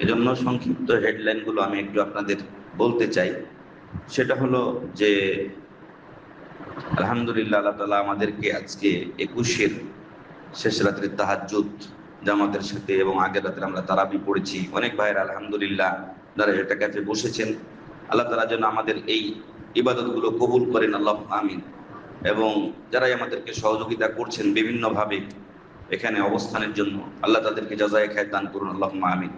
এজন্য সংক্ষিপ্ত হেডলাইনগুলো আমি একটু আপনাদের বলতে চাই। সেটা হলো যে, আলহামদুলিল্লাহ আল্লাহ তালা আমাদেরকে আজকে একুশের শেষ রাত্রে তাহাজ্জুদ জামাতের সাথে এবং আগের রাত্রে আমরা তারাবি পড়েছি। অনেক ভাইয়ের আলহামদুলিল্লাহ যারা এটা কাছে বসেছেন। আল্লাহ তালা যেন আমাদের এই ইবাদতগুলো কবুল করেন, আল্লাহ আমিন। এবং যারাই আমাদেরকে সহযোগিতা করছেন বিভিন্নভাবে এখানে অবস্থানের জন্য, আল্লাহ তাদেরকে যাজায় খায় দান করুন, আল্লাহ আমিন।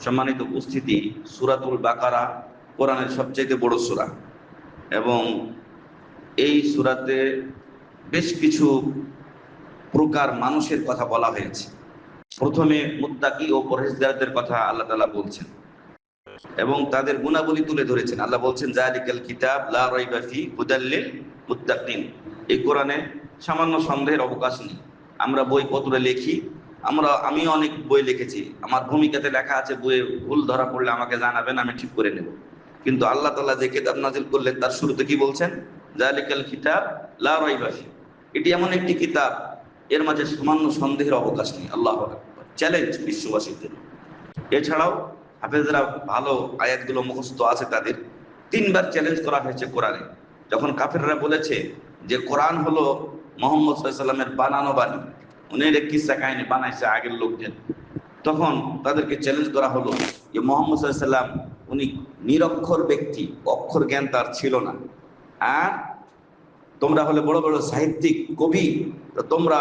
সম্মানিত উপস্থিতি, সুরাতুল বাকারা, কোরআনের সবচাইতে বড় সুরা। এবং এই সুরাতে বেশ কিছু প্রকার মানুষের কথা বলা হয়েছে। প্রথমে মুত্তাকি ও পরহেজগারদের কথা আল্লাহ তাআলা বলছেন। এবং তাদের গুণাবলী তুলে ধরেছেন। আল্লাহ বলছেন জালিকাল কিতাব লা হুদাল্লিল মুত্তাকিন। এই কোরআনে সামান্য সন্দেহের অবকাশ নেই। আমরা বই পত্রে লিখি আমরা, আমি অনেক বই লিখেছি। আমার ভূমিকাতে লেখা আছে, বইয়ে ভুল ধরা পড়লে আমাকে জানাবেন, আমি ঠিক করে নেব। কিন্তু আল্লাহ তাআলা যে কিতাব নাজিল করলেন, তার শুরুতে কি বলছেন? জালিকাল কিতাব লা রাইবা ফি এটি এমন একটি কিতাব, এর মাঝে সামান্য সন্দেহের অবকাশ নেই, আল্লাহ চ্যালেঞ্জ বিশ্ববাসীর জন্য এছাড়াও, হাফেজরা ভালো আয়াতগুলো মুখস্থ আছে তাদের। তিনবার চ্যালেঞ্জ করা হয়েছে কোরআনে। যখন কাফেররা বলেছে যে কোরআন হলো মোহাম্মদ সাল্লামের বানানো বাণী উনি এটা কিসা কাহিনী বানাইছে আগের লোকজন। তখন তাদেরকে চ্যালেঞ্জ করা হলো যে মোহাম্মদ সাল্লাম উনি নিরক্ষর ব্যক্তি, অক্ষর জ্ঞান তার ছিল না। আর তোমরা হলে বড় বড় সাহিত্যিক, কবি তোমরা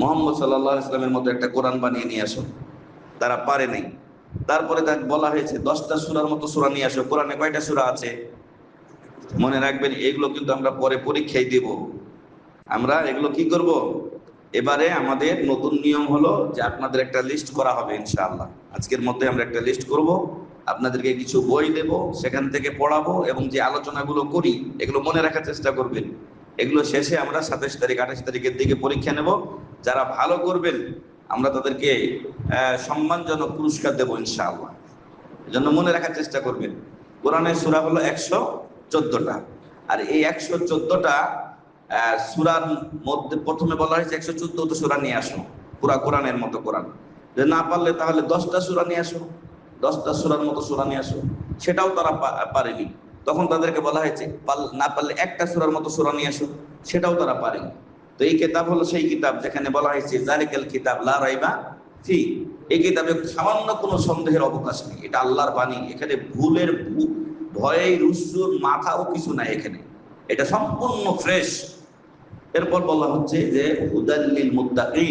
মোহাম্মদ সাল্লাহ ইসলামের মতো একটা কোরআন বানিয়ে নিয়ে আসো। তারা পারে নাই। তারপরে তাকে বলা হয়েছে, দশটা সুরার মতো সুরা নিয়ে আসো। কোরআনে কয়টা সুরা আছে? মনে রাখবেন, এগুলো কিন্তু আমরা পরে পরীক্ষায় দেব। আমরা এগুলো কি করব? এবারে আমাদের নতুন নিয়ম হলো যে আপনাদের একটা লিস্ট করা হবে ইনশাআল্লাহ। আজকের মধ্যে আমরা একটা লিস্ট করব, আপনাদেরকে কিছু বই দেব, সেখান থেকে পড়াবো এবং যে আলোচনাগুলো করি, এগুলো মনে রাখার চেষ্টা করবেন। এগুলো শেষে আমরা সাতাশ তারিখ, আঠাশ তারিখের দিকে পরীক্ষা নেব। যারা ভালো করবেন, আমরা তাদেরকে সম্মানজনক পুরস্কার দেবো ইনশাআল্লাহ। এজন্য মনে রাখার চেষ্টা করবেন। কোরআনের সূরা হলো একশো চোদ্দটা। আর এই একশো চোদ্দটা সুরার মধ্যে প্রথমে বলা হয়েছে একশো চোদ্দ সুরা নিয়ে আসো। পুরা কোরআনের মতো কোরআন। যে না পারলে তাহলে দশটা সুরা নিয়ে আসো। দশটা সুরার মতো সুরা নিয়ে আসো। সেটাও তারা পারেনি। তখন তাদেরকে বলা হয়েছে না পারলে একটা সুরার মতো সুরা নিয়ে আসো। সেটাও তারা পারেনি। তো এই কিতাব হলো সেই কিতাব যেখানে বলা হয়েছে জালিকাল কিতাব লা রাইবা ফি। এই কিতাবে সামান্য কোনো সন্দেহের অবকাশ নেই। এটা আল্লাহর বাণী। এখানে ভুলের ভয়ে, রুসুর মাথাও কিছু নাই এখানে। এটা সম্পূর্ণ ফ্রেশ। এরপর বলা হচ্ছে যে হুদাল্লিল মুত্তাকি,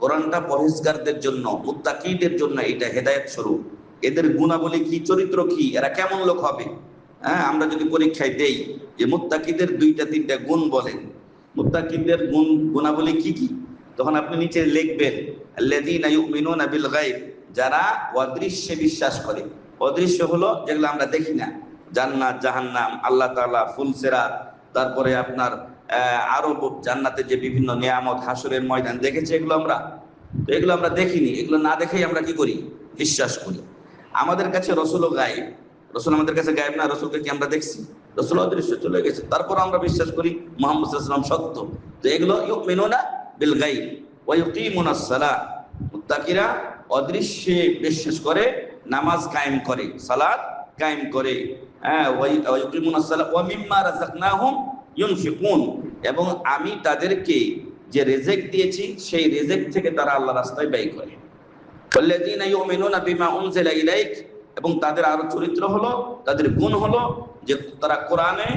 কোরআনটা পরহেজগারদের জন্য, মুত্তাকিদের জন্য এটা হেদায়েত স্বরূপ। এদের গুণাবলী কি, চরিত্র কি, এরা কেমন লোক হবে? হ্যাঁ আমরা যদি পরীক্ষায় দেই যে মুত্তাকিদের দুইটা তিনটা গুণ বলেন, মুত্তাকিদের গুণ, গুণাবলী কি কি? তখন আপনি নিচে লিখবেন, আল্লাযীনা ইউমিনুনা বিল গায়ব, যারা অদৃশ্যে বিশ্বাস করে। অদৃশ্য হলো যেগুলো আমরা দেখি না। জান্নাত, জাহান্নাম, আল্লাহ তাআলা ফুলসেরা তারপরে আপনার আরও জান্নাতে যে বিভিন্ন নিয়ামত হাসরের ময়দান দেখেছি, এগুলো আমরা তো এগুলো আমরা দেখিনি। এগুলো না দেখেই আমরা কি করি? বিশ্বাস করি। আমাদের কাছে রসুল গায়েব। রসুল আমাদের কাছে গায়েব না, রসুলকে কি আমরা দেখছি? রসুল অদৃশ্য চলে গেছে। তারপর আমরা বিশ্বাস করি, মোহাম্মদ সাল্লাম সত্য। তো এগুলো ইউমিনুনা বিল গাইব ওয়া ইউকিমুনা সালাহ। মুত্তাকিরা অদৃশ্যে বিশ্বাস করে, নামাজ কায়েম করে, সালাত কায়েম করে। হ্যাঁ ওয়া- ওয়া ইউকিমুনা সালাহ। ওয়া মিম্মা রাযাকনাহুম ইউনফিকুন, এবং আমি তাদেরকে যে রেজেক দিয়েছি, সেই রেজেক থেকে তারা আল্লাহ রাস্তায় ব্যয় করে। এবং তাদের আরও চরিত্র হলো, তাদের গুণ হলো যে তারা কোরআনে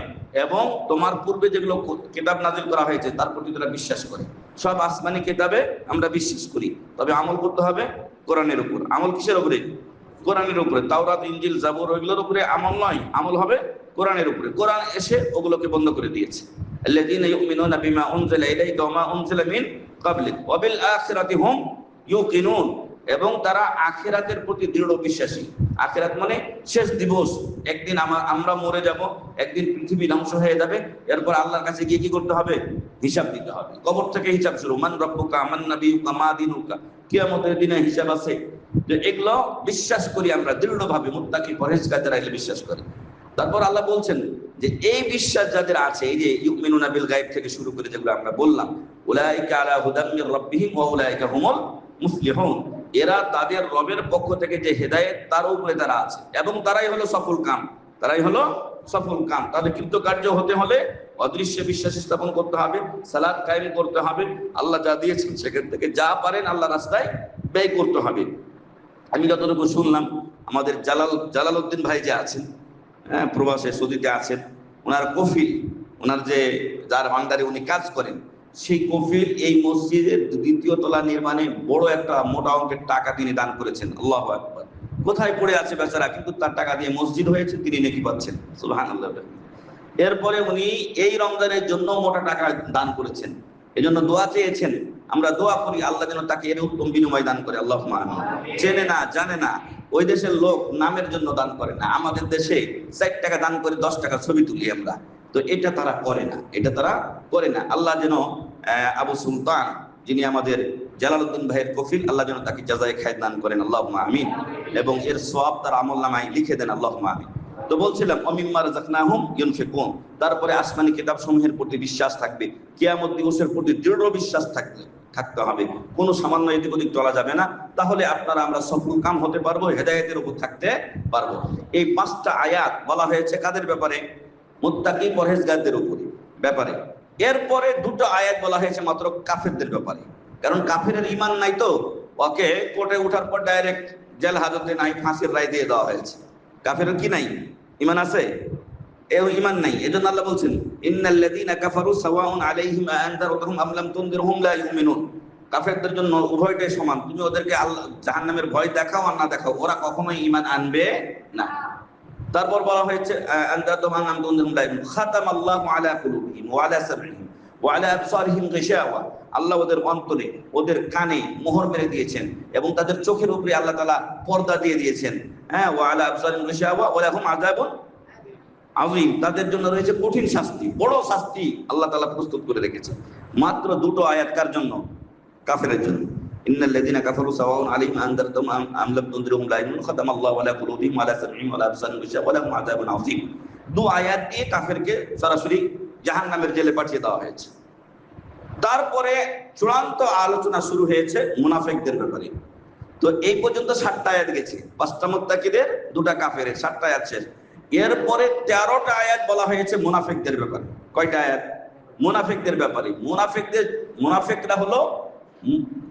এবং তোমার পূর্বে যেগুলো কেতাব নাজিল করা হয়েছে, তার প্রতি তারা বিশ্বাস করে। সব আসমানি কেতাবে আমরা বিশ্বাস করি, তবে আমল করতে হবে কোরআনের উপর। আমল কিসের উপরে? কোরআনের উপরে। তাওরাত ইঞ্জিল জাবর, ওইগুলোর উপরে আমল নয়, আমল হবে কোরআনের উপরে কোরআন এসে ওগুলোকে বন্ধ করে দিয়েছে الذين يؤمنون بما أنزل إليك وما أنزل من قبلك وبالآخرة هم ইউকিনুন এবং তারা আখেরাতের প্রতি দৃঢ় বিশ্বাসী আখেরাত মানে শেষ দিবস একদিন আমা- আমরা মরে যাব একদিন পৃথিবী ধ্বংস হয়ে যাবে এরপর আল্লাহর কাছে গিয়ে কি করতে হবে হিসাব দিতে হবে কবর থেকে হিসাব শুরু মান রব্বুকা মান নাবিয়ুকা মা দিনুকা কিয়ামতের দিনে হিসাব আছে যে এগুলো বিশ্বাস করি আমরা দৃঢ়ভাবে মুত্তাকি পরহেজগারদের আইলে বিশ্বাস করি তারপর আল্লাহ বলছেন যে, এই বিশ্বাস যাদের আছে, এই যে ইউমিনুনা বিল গায়ব থেকে শুরু করে যেগুলো আমরা বললাম, উলাইকা আলা হুদাম মির রাব্বিহিম ওয়া উলাইকা হুমুল মুফলিহুন। এরা তাদের রবের পক্ষ থেকে যে হেদায়েত, তার উপরে তারা আছে। এবং তারাই হলো সফল কাম। তারাই হলো সফল কাম। তাহলে কৃতকার্য হতে হলে অদৃশ্য বিশ্বাস স্থাপন করতে হবে সালাদ কায়েম করতে হবে। আল্লাহ যা দিয়েছেন সেখান থেকে যা পারেন আল্লাহ রাস্তায় ব্যয় করতে হবে। আমি যতটুকু শুনলাম, আমাদের জালাল জালাল উদ্দিন ভাই যে আছেন প্রবাসে সৌদিতে আছেন। ওনার কফিল, ওনার যে, যার আন্ডারে উনি কাজ করেন, সেই কফিল এই মসজিদের দ্বিতীয় তলা নির্মাণে বড় একটা মোটা অঙ্কের টাকা তিনি দান করেছেন। আল্লাহ কোথায় পড়ে আছে বেচারা? কিন্তু তার টাকা দিয়ে মসজিদ হয়েছে, তিনি নেকি পাচ্ছেন। সুলহান এরপরে উনি এই রমজানের জন্য মোটা টাকা দান করেছেন। এজন্য দোয়া চেয়েছেন। আমরা দোয়া করি, আল্লাহ যেন তাকে এর উত্তম বিনিময় দান করে। আল্লাহ চেনে না, জানে না। ওই দেশের লোক নামের জন্য দান করে না। আমাদের দেশে ষাট টাকা দান করে দশ টাকা ছবি তুলি আমরা। তো এটা তারা করে না, এটা তারা করে না। আল্লাহ যেন আবু সুলতান, যিনি আমাদের জালালউদ্দিন ভাইয়ের কফিল, আল্লাহ যেন তাকে জাজায় খায় দান করেন। আল্লাহ আমিন। এবং এর সব তার আমল নামায় লিখে দেন আল্লাহ আমিন। তো বলছিলাম, অমিম্মা রাযাকনাহুম ইউনফিকুন। তারপরে আসমানি কিতাব সমূহের প্রতি বিশ্বাস থাকবে। কিয়ামত দিবসের প্রতি দৃঢ় বিশ্বাস থাকবে। থাকতে হবে। কোনো সামান্য এদিক ওদিক চলা যাবে না। তাহলে আপনারা আমরা সফল কাম হতে পারব, হেদায়েতের উপর থাকতে পারব। এই পাঁচটা আয়াত বলা হয়েছে কাদের ব্যাপারে? মুত্তাকি পরহেজগারদের উপরে ব্যাপারে। এরপরে দুটো আয়াত বলা হয়েছে মাত্র কাফেরদের ব্যাপারে। কারণ কাফেরের ইমান নাই তো। ওকে কোর্টে ওঠার পর ডাইরেক্ট জেল হাজতে নাই, ফাঁসির রায় দিয়ে দেওয়া হয়েছে। কাফেরের কি নাই? ইমান আছে? এও ইমান নাই, এজন্য আল্লাহ বলছেন, ইন্নাল্লাযীনা কাফারু সাওয়াউন আলাইহিম আনযারতুহুম আম লাম তুনযিরহুম লা ইউমিনুন। কাফেরদের জন্য উভয়টাই সমান, তুমি ওদেরকে আল্লাহ, জাহান্নামের ভয় দেখাও আর না দেখাও, ওরা কখনোই ঈমান আনবে না। তারপর বলা হয়েছে আনযারতুহুম আম লাম তুনযিরহুম লা ইউমিনুন। খাতামাল্লাহু আলা কুলুবিহিম ওয়া আলা সামঈহিম ওয়া আলা আবসারিহিম গিশাওয়া। আল্লাহ ওদের অন্তরে, ওদের কানে মোহর মেরে দিয়েছেন এবং তাদের চোখের উপরে আল্লাহ তাআলা পর্দা দিয়ে দিয়েছেন। হ্যাঁ ওয়া আলা আবসারিহিম গিশাওয়া, ওয়া লাহুম আযাবুন আজিম তাদের জন্য রয়েছে কঠিন শাস্তি, বড় শাস্তি আল্লাহ তাআলা প্রস্তুত করে রেখেছে মাত্র দুটো আয়াত কার জন্য? কাফেরের জন্য। দু আয়াত দিয়ে কাফেরকে সরাসরি জাহান্নামের জেলে পাঠিয়ে দেওয়া হয়েছে। তারপরে চূড়ান্ত আলোচনা শুরু হয়েছে মুনাফিকদের ব্যাপারে। তো এই পর্যন্ত সাতটা আয়াত গেছে। পাঁচটা মুত্তাকিদের, দুটা কাফের সাতটা আয়াত শেষ। এরপরে তেরোটা আয়াত বলা হয়েছে মুনাফিকদের ব্যাপারে। কয়টা আয়াত? মুনাফিকদের ব্যাপারে। মুনাফিকদের, মুনাফিকরা হলো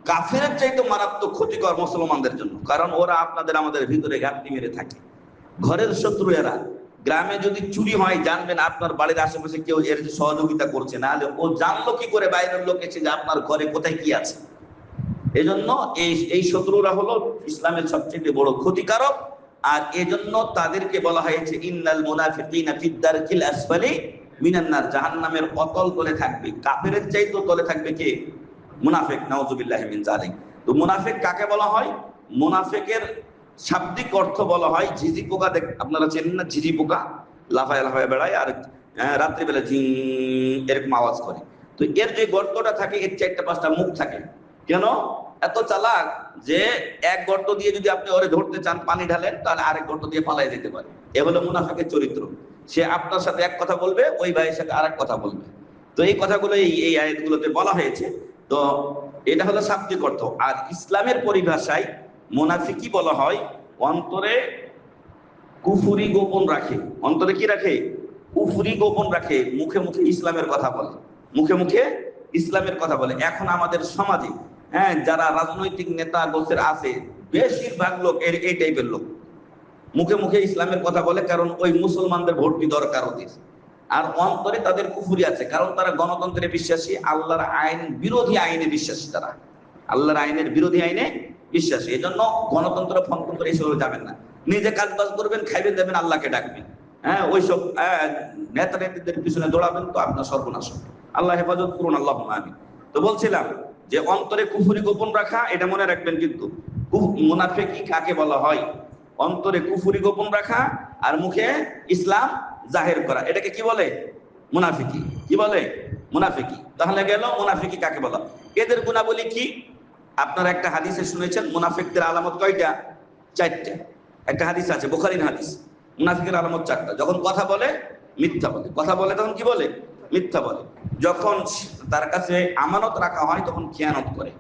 কাফের চাইতে মারাত্মক ক্ষতিকর মুসলমানদের জন্য। কারণ ওরা আপনাদের, আমাদের ভিতরে ঘাটতি মেরে থাকে। ঘরের শত্রু এরা। গ্রামে যদি চুরি হয়, জানবেন আপনার বাড়ির আশেপাশে কেউ এর সহযোগিতা করছে। না ও জানলো কি করে বাইরের লোক এসে যে আপনার ঘরে কোথায় কি আছে। এজন্য এই এই শত্রুরা হলো ইসলামের সবচেয়ে বড় ক্ষতিকারক। আর এজন্য তাদেরকে বলা হয়েছে ইন্নাল মুনাফিকিনা ফিদ দারকিল আসফালি মিনান নার জাহান্নামের অতল তলে থাকবে কাফেরের চাইতেও তলে থাকবে কে? মুনাফিক নাউজুবিল্লাহি মিন জালিক তো মুনাফিক কাকে বলা হয়? মুনাফিকের শাব্দিক অর্থ বলা হয় ঝিঝি পোকা দেখ আপনারা চেনেন না ঝিঝি পোকা? লাফায় লাফায় বেড়ায় আর আহ, রাত্রিবেলা ঝিং এরকম আওয়াজ করে। তো এর যে গর্তটা থাকে এর চারটা পাঁচটা মুখ থাকে। কেন? এত চালাক যে এক গর্ত দিয়ে যদি আপনি ওরে ধরতে চান, পানি ঢালেন, তাহলে আরেক গর্ত দিয়ে পালাই যেতে পারে। এ হলো মুনাফিকের চরিত্র। সে আপনার সাথে এক কথা বলবে, ওই ভাইয়ের সাথে আরেক কথা বলবে। তো এই কথাগুলো এই এই আয়াতগুলোতে বলা হয়েছে। তো এটা হলো শাব্দিক অর্থ। আর ইসলামের পরিভাষায় মুনাফিকি বলা হয় অন্তরে কুফুরি গোপন রাখে। অন্তরে কি রাখে? কুফুরি গোপন রাখে। মুখে মুখে ইসলামের কথা বলে। মুখে মুখে ইসলামের কথা বলে। এখন আমাদের সমাজে হ্যাঁ যারা রাজনৈতিক নেতা গোছের আছে, বেশিরভাগ লোক এর এই টাইপের লোক। মুখে মুখে ইসলামের কথা বলে, কারণ ওই মুসলমানদের ভোটটি দরকার ওদের? আর অন্তরে তাদের কুফুরি আছে, কারণ তারা গণতন্ত্রে বিশ্বাসী, আল্লাহর আইন, বিরোধী আইনে বিশ্বাসী তারা। আল্লাহর আইনের বিরোধী আইনে বিশ্বাসী। এই জন্য গণতন্ত্র ফনতন্ত্র এইসব যাবেন না। নিজে কাজ বাজ করবেন, খাইবেন, দেবেন, আল্লাহকে ডাকবেন। হ্যাঁ ওইসব নেতা নেত্রীদের পিছনে দৌড়াবেন তো আপনার সর্বনাশ আল্লাহ হেফাজত করুন আল্লাহ আমি তো বলছিলাম যে অন্তরে কুফুরি গোপন রাখা, এটা মনে রাখবেন কিন্তু। মুনাফেকি কাকে বলা হয়? অন্তরে কুফুরি গোপন রাখা আর মুখে ইসলাম জাহের করা। এটাকে কি বলে? মুনাফিকি। কি বলে? মুনাফিকি। তাহলে গেল মুনাফিকি কাকে বলা? এদের গুণাবলী কি? আপনারা একটা হাদিসে শুনেছেন, মুনাফিকদের আলামত কয়টা? চারটা। একটা হাদিস আছে বোখারিন হাদিস। মুনাফিকের আলামত চারটা। যখন কথা বলে, মিথ্যা বলে। কথা বলে তখন কি বলে? মিথ্যা বলে। যখন তার কাছে আমানত রাখা হয় তখন খেয়ানত করে।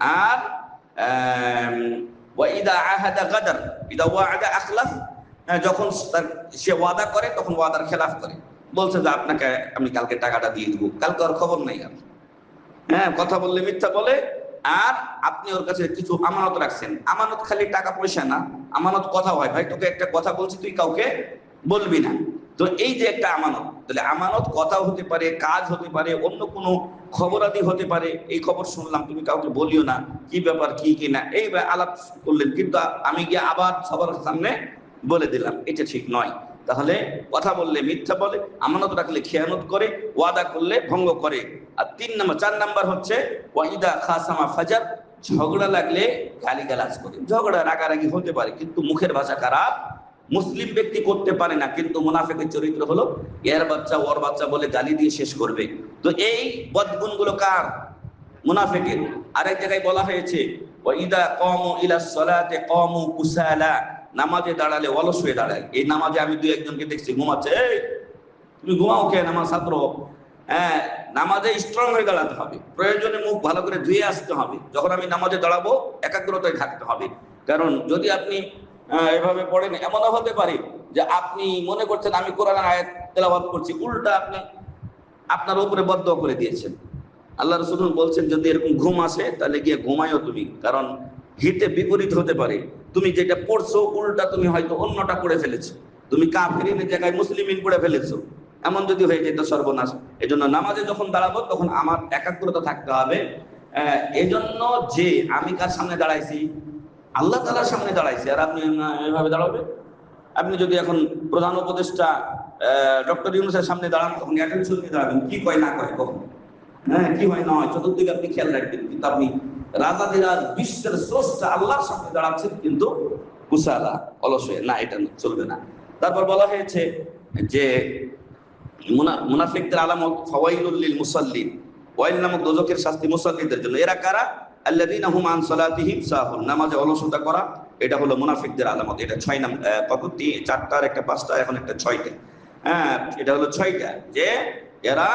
আর ওয়াইদা আহাদা গাদার ইদা ওয়াদা আখলাফ হ্যাঁ, যখন তার সে ওয়াদা করে তখন ওয়াদার খেলাফ করে। বলছে যে আপনাকে আমি কালকে টাকাটা দিয়ে দিব। কালকে ওর খবর নাই আর। হ্যাঁ কথা বললে মিথ্যা বলে। আর আপনি ওর কাছে কিছু আমানত রাখছেন। আমানত খালি টাকা পয়সা না। আমানত কথা হয়। ভাই তোকে একটা কথা বলছি তুই কাউকে বলবি না। তো এই যে একটা আমানত, তাহলে আমানত কথাও হতে পারে, কাজ হতে পারে, অন্য কোনো খবরাদি হতে পারে, এই খবর শুনলাম, তুমি কাউকে বলিও না, কি ব্যাপার, কি কি না, এই আলাপ করলেন, কিন্তু আমি গিয়ে আবার সবার সামনে বলে দিলাম, এটা ঠিক নয়। তাহলে কথা বললে মিথ্যা বলে, আমানত রাখলে খেয়ানত করে, ওয়াদা করলে ভঙ্গ করে। আর তিন নম্বর, চার নাম্বার হচ্ছে, ওয়াইদা খাসামা ফাজার, ঝগড়া লাগলে গালিগালাজ করে। ঝগড়া, রাগারাগি হতে পারে, কিন্তু মুখের ভাষা খারাপ মুসলিম ব্যক্তি করতে পারে না, কিন্তু মুনাফিকের চরিত্র হলো এর বাচ্চা, ওর বাচ্চা বলে গালি দিয়ে শেষ করবে। তো এই বদগুণগুলো কার? মুনাফিকের। আরেক জায়গায় বলা হয়েছে, ওয়াইদা কমু ইলা সলাতে কমু কুসালা। নামাজে দাঁড়ালে অলস হয়ে দাঁড়ায়। এই নামাজে আমি দুই একজনকে দেখছি ঘুমাচ্ছে, এই, তুমি ঘুমাও কেন আমার ছাত্র? হ্যাঁ নামাজে স্ট্রং হয়ে দাঁড়াতে হবে। প্রয়োজনে মুখ ভালো করে ধুয়ে আসতে হবে। যখন আমি নামাজে দাঁড়াবো, একাগ্রতায় থাকতে হবে। কারণ যদি আপনি এভাবে পড়েন। এমনও হতে পারে যে আপনি মনে করছেন, আমি কোরআন আয়াত তেলাওয়াত করছি, উল্টা আপনি আপনার উপরে বদ্ধ করে দিয়েছেন। আল্লাহ রসুল বলছেন, যদি এরকম ঘুম আসে, তাহলে গিয়ে ঘুমায়ও তুমি। কারণ হিতে বিপরীত হতে পারে। তুমি যেটা পড়ছো, উল্টা তুমি হয়তো অন্যটা পড়ে ফেলেছো। তুমি কাফেরিনের জায়গায় মুসলিমিন পড়ে ফেলেছো। এমন যদি হয়ে যেত সর্বনাশ। এই জন্য নামাজে যখন দাঁড়াবো, তখন আমার একাগ্রতা থাকতে হবে। এজন্য যে আমি কার সামনে দাঁড়াইছি আল্লাহ তালার সামনে দাঁড়াইছে, আর আপনি এভাবে দাঁড়াবেন আপনি যদি এখন প্রধান উপদেষ্টা ডক্টর ইউনুসের সামনে দাঁড়ান, তখন নিয়ে দাঁড়াবেন, কি কয়, না কয়, কখন? হ্যাঁ কি হয়, না হয়, চতুর্দিকে আপনি খেয়াল রাখবেন, কিন্তু আপনি রাজাদিরাজ বিশ্বের স্রষ্টা আল্লাহর সামনে দাঁড়াচ্ছেন, কিন্তু কুসালা অলস হয়ে, না, এটা চলবে না। তারপর বলা হয়েছে যে, মুনা- মুনাফিকদের আলামত ফাওয়াইলুল লিল মুসাল্লিন, ওয়াইল নামক দোজকের শাস্তি মুসাল্লিদের জন্য। এরা কারা? আল্লাযীনা হুম আন সালাতিহিম সাহুন। নামাজে অলসতা করা, এটা হলো মুনাফিকদের আলামত। এটা ছয় নাম কত চারটার একটা পাঁচটা, এখন একটা ছয়টা। হ্যাঁ এটা হলো ছয়টা। যে এরা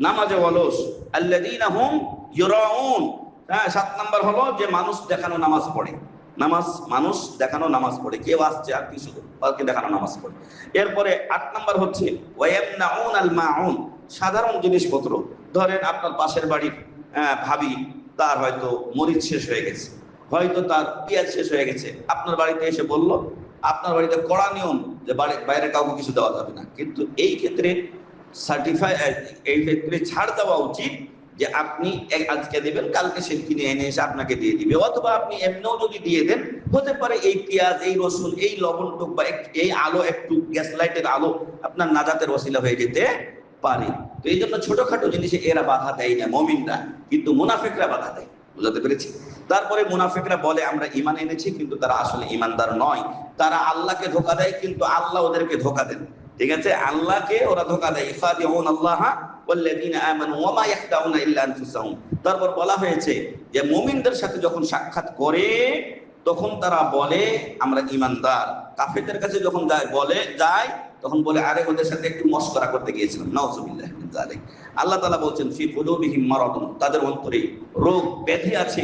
নামাজে অলস। আল্লাযীনা হুম ইউরাউন। হ্যাঁ সাত নাম্বার হলো যে মানুষ দেখানো নামাজ পড়ে। নামাজ, মানুষ দেখানো নামাজ পড়ে। কেউ আসছে আর কিছু তাকে দেখানো নামাজ পড়ে। এরপরে আট নাম্বার হচ্ছে ওয়ায়ামনাউন আল মাউন। সাধারণ জিনিসপত্র। ধরেন আপনার পাশের বাড়ির ভাবি তার হয়তো মরিচ শেষ হয়ে গেছে, হয়তো তার পেঁয়াজ শেষ হয়ে গেছে। আপনার বাড়িতে এসে বলল, আপনার বাড়িতে কড়া নিয়ম যে বাইরে কাউকে কিছু দেওয়া যাবে না। কিন্তু এই ক্ষেত্রে সার্টিফাই এই ক্ষেত্রে ছাড় দেওয়া উচিত যে আপনি আজকে দেবেন, কালকে সে কিনে এনে এসে আপনাকে দিয়ে দিবে। অথবা আপনি এমনিও যদি দিয়ে দেন, হতে পারে এই পেঁয়াজ, এই রসুন, এই লবণটুক বা এই আলো একটু গ্যাস লাইটের আলো আপনার নাজাতের ওসিলা হয়ে যেতে পারে। তো এই জন্য ছোটখাটো জিনিসে এরা বাধা দেয় না, মমিনরা। কিন্তু মুনাফিকরা বাধা দেয়। বুঝাতে পেরেছি? তারপরে মুনাফিকরা বলে, আমরা ইমান এনেছি, কিন্তু তারা আসলে ইমানদার নয়। তারা আল্লাহকে ধোকা দেয়, কিন্তু আল্লাহ ওদেরকে ধোকা দেন। ঠিক আছে? আল্লাহকে ওরা ধোকা দেয়। আল্লাহ তারপর বলা হয়েছে যে, মুমিনদের সাথে যখন সাক্ষাৎ করে, তখন তারা বলে, আমরা ইমানদার কাফেরদের কাছে যখন যায়, বলে, যায় তখন বলে, আরে, ওদের সাথে একটু মস্করা করতে গিয়েছিলাম। নাউজুবিল্লাহ মিন আল্লাহ তালা বলছেন, ফি কুলুবিহিম মারাদুন, তাদের অন্তরে রোগ ব্যাধি আছে।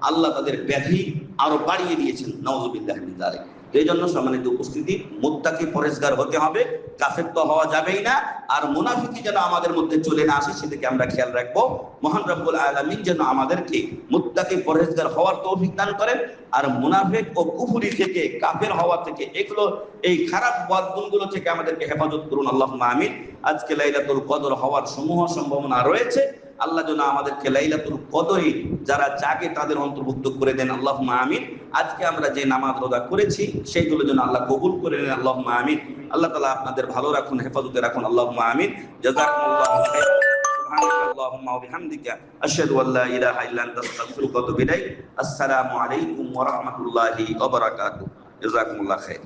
আল্লাহ তাদের ব্যাধি আরও বাড়িয়ে দিয়েছেন তো এই জন্য সম্মানিত উপস্থিতি, মুত্তাকি পরেশগার হতে হবে, কাফের তো হওয়া যাবেই না, আর মুনাফিকি যেন আমাদের মধ্যে চলে না আসে, সেদিকে আমরা খেয়াল রাখব। মহান রব্বুল আলামিন যেন আমাদেরকে মুত্তাকি পরেশগার হওয়ার তৌফিক দান করেন, আর মুনাফিক ও কুফুরি থেকে, কাফের হওয়া থেকে, এগুলো, এই খারাপ গুণগুলো থেকে আমাদেরকে হেফাজত করুন আল্লাহ আমিন। আজকে লাইলাতুল কদর হওয়ার সমূহ সম্ভাবনা রয়েছে। আল্লাহ যেন আমাদেরকে লাইলাতুল কদরে যারা জাগে তাদের অন্তর্ভুক্ত করে দেন আল্লাহ আমিন আজকে আমরা যে নামাজ রোজা করেছি সেইগুলো যেন আল্লাহ কবুল করে নেন আল্লাহ আমিন আল্লাহ তালা আপনাদের ভালো রাখুন হেফাজতে রাখুন আল্লাহ আমিন জাজাকুমুল্লাহ খাইর। সুবহানাকাল্লাহুম্মা اللهم وبحمدك أشهد أن لا إله إلا أنت أستغفرك وأتوب إليك السلام عليكم ورحمة الله وبركاته جزاكم الله خير